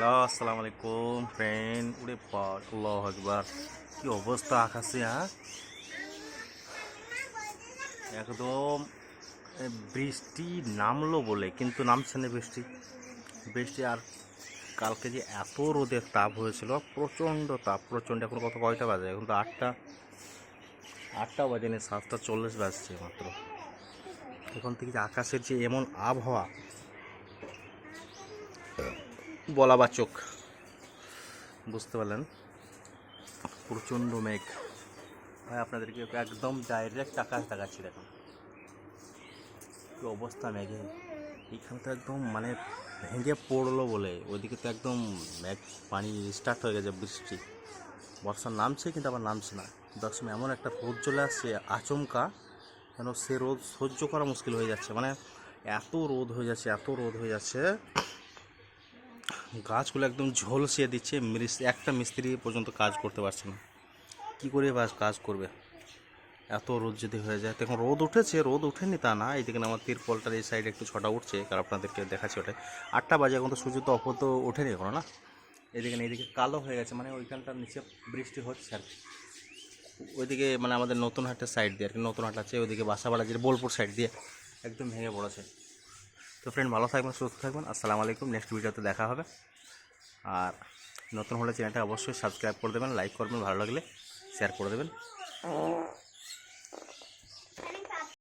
Hello আসসালামু আলাইকুম friend উড়ে পাক একবার কি অবস্থা আকাশে হ্যাঁ? একদম বৃষ্টি নামলো বলে, কিন্তু নামছে না বৃষ্টি। বৃষ্টি আর কালকে যে এত রোদের তাপ হয়েছিল, প্রচণ্ড তাপ, প্রচণ্ড, এখন কত কয়টা বাজে? এখন তো আটটা আটটা বাজেনি সাতটা চল্লিশ বাজছে মাত্র। এখন থেকে যে আকাশের যে এমন আবহাওয়া বলাবাচক বুঝতে পারলেন? প্রচণ্ড মেঘ। ভাই, আপনাদেরকে একদম ডাইরেক্ট আকাশ দেখাচ্ছি, দেখুন। কি অবস্থা মেঘে। এখানে তো একদম মানে ভেঙে পড়ল বলে। ওইদিকে তো একদম মেঘ, পানি স্টার্ট হয়ে গেছে, বৃষ্টি। বর্ষা নামছে কিন্তু আবার নামছে না। সময় এমন একটা রোদ চলে আসছে, আচমকা, যেন সে রোদ সহ্য করা মুশকিল হয়ে যাচ্ছে। মানে এত রোদ হয়ে যাচ্ছে, এত রোদ হয়ে যাচ্ছে। গাছগুলো একদম ঝলসিয়ে দিচ্ছে। একটা মিস্ত্রি পর্যন্ত কাজ করতে পারছে না। কী করে বা কাজ করবে? এত রোদ যদি হয়ে যায়। তখন রোদ উঠেছে, রোদ উঠেনি তা না। এইদিকে আমার তিরপলটার এই সাইডে একটু ছটা উঠছে। কারণ আপনাদেরকে দেখাচ্ছি ওটা আটটা বাজে, এখন তো সূর্য তো অপর তো ওঠেনি এখনও না? এদিকে না এদিকে কালো হয়ে গেছে। মানে ওইখানটার নিচে বৃষ্টি হচ্ছে আর ওইদিকে মানে আমাদের নতুন হাটের সাইড দিয়ে আর কি, নতুন হাট আছে। ওইদিকে বাসাবাড়া যে বোলপুর সাইড দিয়ে একদম ভেঙে পড়েছে। তো ফ্রেন্ড ভালো থাকবেন, সুস্থ থাকবেন। আসসালামু আলাইকুম নেক্সট ভিডিওতে দেখা হবে। আর নতুন হলে চ্যানেলটা অবশ্যই সাবস্ক্রাইব করে দেবেন লাইক করবেন, ভালো লাগলে শেয়ার করে দেবেন।